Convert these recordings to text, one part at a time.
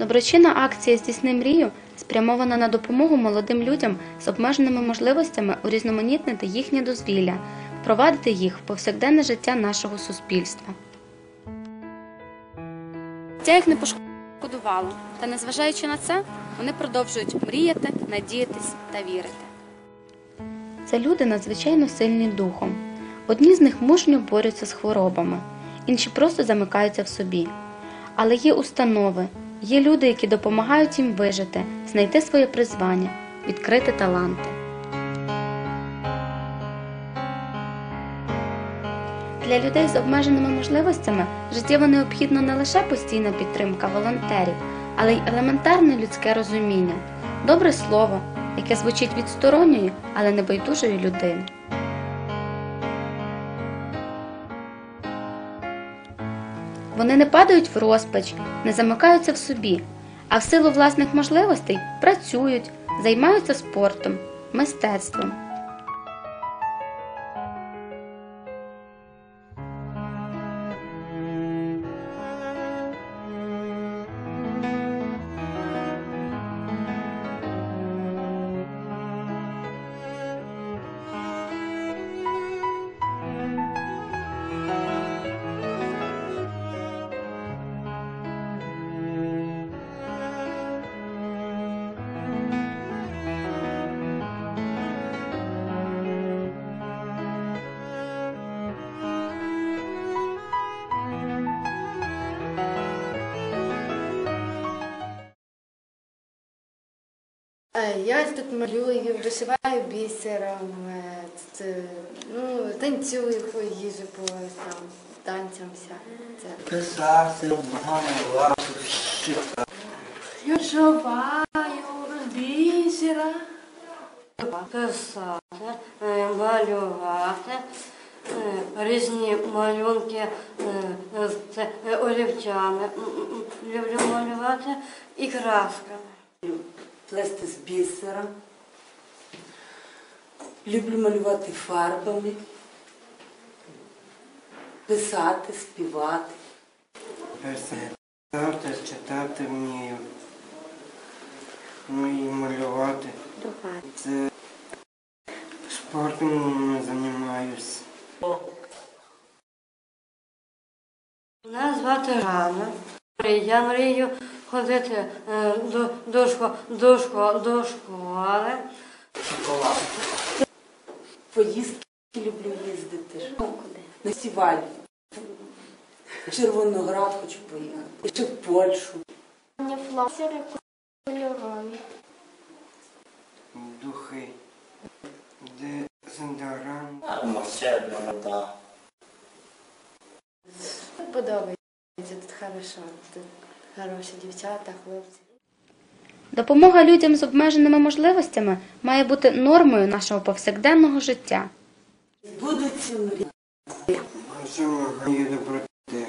Доброчинна акція Здійсни мрію спрямована на допомогу молодим людям з обмеженими можливостями урізноманітнити їхнє дозвілля, впровадити їх в повсякденне життя нашого суспільства. Це їх не пошкодувало, та незважаючи на це, вони продовжують мріяти, надіятись та вірити. Це люди надзвичайно сильні духом. Одні з них мужньо борються з хворобами, інші просто замикаються в собі. Але є установи, є люди, які допомагають їм вижити, знайти своє призвання, відкрити таланти. Для людей з обмеженими можливостями життєво необхідна не лише постійна підтримка волонтерів, але й елементарне людське розуміння, добре слово, яке звучить від сторонньої, але небайдужої людини. Вони не падають в розпач, не замикаються в собі, а в силу власних можливостей працюють, займаються спортом, мистецтвом. Я тут малюю, вишиваю бісером, е, ну, танцюю, їжу по там, танцям вся. Писати, читати. Вишиваю бісера. писати, е, малювати, е, різні малюнки е, е, це е, олівцями люблю малювати і красками. Плести з бісера. Люблю малювати фарбами, писати, співати. Писати, читати вмію. Ну і малювати. Це спортом не займаюся. Мене звати Ганна. Я мрію ходити е, до, до, шко- до, шко- до школи. Поїздки люблю їздити. На фестиваль. В Червоноград хочу поїхати. Ще в Польщу. Фласери кольорові. Духи. Де зендаран. Подобається тут хорошо. Хороші дівчата, хлопці. Допомога людям з обмеженими можливостями має бути нормою нашого повсякденного життя. Будуть мрії. Що є доброти.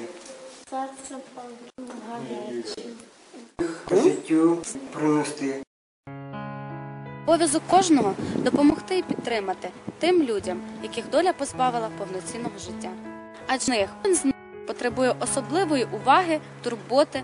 Серце гаряче. Життю принести. Обов'язок кожного допомогти і підтримати тим людям, яких доля позбавила повноцінного життя. Адже них кожен з них потребує особливої уваги, турботи